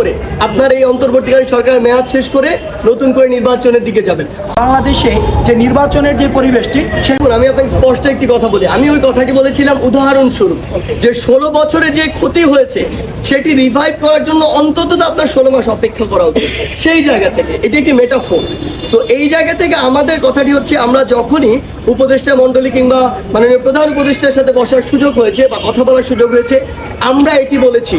করে আপনার এই অন্তর্বর্তীকালীন সরকারের মেয়াদ শেষ করে নতুন করে নির্বাচনের দিকে যাবেন। বাংলাদেশে যে নির্বাচনের যে পরিবেশটি সে আমি আপনাকে স্পষ্ট একটি কথা বলি। আমি ওই কথাটি বলেছিলাম উদাহরণস্বরূপ যে ষোলো বছরে যে ক্ষতি হয়েছে সেটি রিভাইভ করার জন্য অন্তত আপনার ষোলো মাস অপেক্ষা করা উচিত। সেই জায়গা থেকে এটি একটি মেটাফোর তো এই জায়গা থেকে আমাদের কথাটি হচ্ছে আমরা যখনই উপদেষ্টা মণ্ডলী কিংবা মাননীয় প্রধান উপদেষ্টার সাথে বসার সুযোগ হয়েছে বা কথা বলার সুযোগ হয়েছে আমরা এটি বলেছি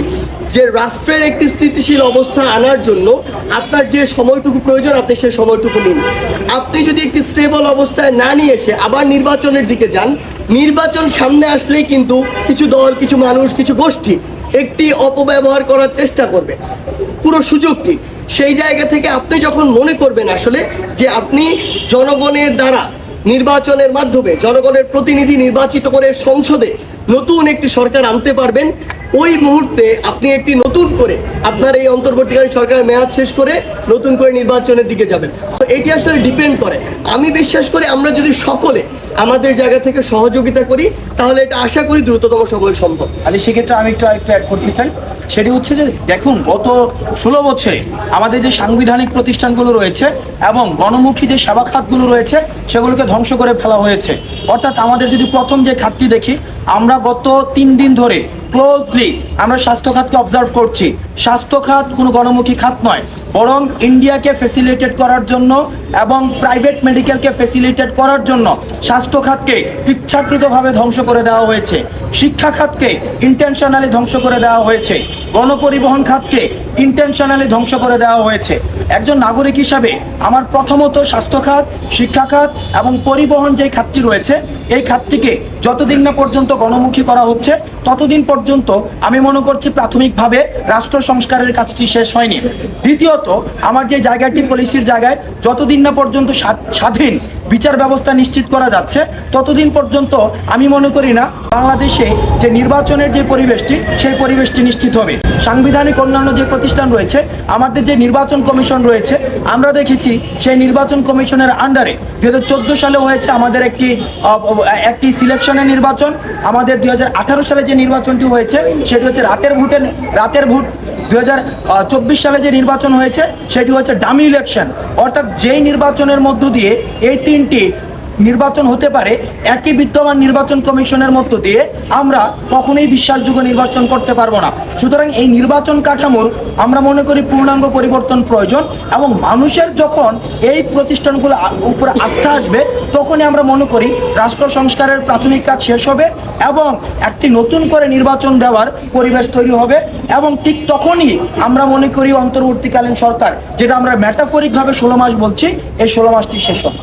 যে রাষ্ট্রের একটি স্থিতিশীল অবস্থা আনার জন্য আপনার যে সময়টুকু প্রয়োজন, আপনি সেই সময়টুকু নিন। আপনি যদি একটি স্টেবল অবস্থায় না নিয়ে এসে আবার নির্বাচনের দিকে যান, নির্বাচন সামনে আসলেই কিন্তু কিছু দল, কিছু মানুষ, কিছু গোষ্ঠী একটি অপব্যবহার করার চেষ্টা করবে। পুরো সুযোগটি সেই জায়গা থেকে আপনি যখন মনে করবেন আসলে যে আপনি জনগণের দ্বারা নির্বাচনের মাধ্যমে জনগণের প্রতিনিধি নির্বাচিত করে সংসদে নতুন একটি সরকার আনতে পারবেন। ওই মুহূর্তে আপনি একটি নতুন করে আপনার এই অন্তর্বর্তীকালীন সরকারের মেয়াদ শেষ করে নতুন করে নির্বাচনের দিকে যাবেন। তো এটি আসলে ডিপেন্ড করে। আমি বিশ্বাস করি আমরা যদি সকলে আমাদের জায়গা থেকে সহযোগিতা করি, তাহলে এটা আশা করি দ্রুততম সময় সম্ভব। আরে, সেক্ষেত্রে আমি একটু আরেকটু অ্যাড করতে চাই। সেটি হচ্ছে যে, দেখুন, গত ষোলো বছরে আমাদের যে সাংবিধানিক প্রতিষ্ঠানগুলো রয়েছে এবং গণমুখী যে সেবা খাতগুলো রয়েছে, সেগুলোকে ধ্বংস করে ফেলা হয়েছে। অর্থাৎ আমাদের যদি প্রথম যে খাতটি দেখি, আমরা গত তিন দিন ধরে ক্লোজলি আমরা স্বাস্থ্য খাতকে অবজার্ভ করছি। স্বাস্থ্য খাত কোনো গণমুখী খাত নয়, বরং ইন্ডিয়াকে ফেসিলিটেট করার জন্য এবং প্রাইভেট মেডিকেলকে ফেসিলিটেট করার জন্য স্বাস্থ্য খাতকে ইচ্ছাকৃতভাবে ধ্বংস করে দেওয়া হয়েছে। শিক্ষা খাতকে ইন্টেনশনালি ধ্বংস করে দেওয়া হয়েছে। গণপরিবহন খাতকে ইন্টেনশনালি ধ্বংস করে দেওয়া হয়েছে। একজন নাগরিক হিসাবে আমার প্রথমত স্বাস্থ্য খাত শিক্ষা খাত এবং পরিবহন যে খাতটি রয়েছে, এই খাতটিকে যতদিন না পর্যন্ত গণমুখী করা হচ্ছে, ততদিন পর্যন্ত আমি মনে করছি প্রাথমিকভাবে রাষ্ট্র সংস্কারের কাজটি শেষ হয়নি। দ্বিতীয়ত, আমার যে জায়গাটি, পলিসির জায়গায় যতদিন না পর্যন্ত স্বা- স্বাধীন বিচার ব্যবস্থা নিশ্চিত করা যাচ্ছে। ততদিন পর্যন্ত আমি মনে করি না বাংলাদেশে যে নির্বাচনের যে পরিবেশটি, সেই পরিবেশটি নিশ্চিত হবে। সাংবিধানিক অন্যান্য যে প্রতিষ্ঠান রয়েছে, আমাদের যে নির্বাচন কমিশন রয়েছে, আমরা দেখেছি সেই নির্বাচন কমিশনের আন্ডারে দু হাজার চোদ্দ সালে হয়েছে আমাদের একটি একটি সিলেকশনের নির্বাচন। আমাদের দু হাজার আঠারো সালে যে নির্বাচনটি হয়েছে, সেটি হচ্ছে রাতের ভোটে, রাতের ভোট দু সালে যে নির্বাচন হয়েছে, সেটি হচ্ছে ডামি ইলেকশন অর্থাৎ যেই নির্বাচনের মধ্য দিয়ে এই তিনটি নির্বাচন হতে পারে, একই বিদ্যমান নির্বাচন কমিশনের মধ্য দিয়ে আমরা কখনোই বিশ্বাসযোগ্য নির্বাচন করতে পারব না। সুতরাং এই নির্বাচন কাঠামোর আমরা মনে করি পূর্ণাঙ্গ পরিবর্তন প্রয়োজন এবং মানুষের যখন এই প্রতিষ্ঠানগুলো উপরে আস্থা আসবে, তখনই আমরা মনে করি রাষ্ট্র সংস্কারের প্রাথমিক কাজ শেষ হবে এবং একটি নতুন করে নির্বাচন দেওয়ার পরিবেশ তৈরি হবে এবং ঠিক তখনই আমরা মনে করি অন্তর্বর্তীকালীন সরকার, যেটা আমরা ম্যাটাফরিকভাবে ষোলো মাস বলছি, এই ষোলো মাসটি শেষ হবে।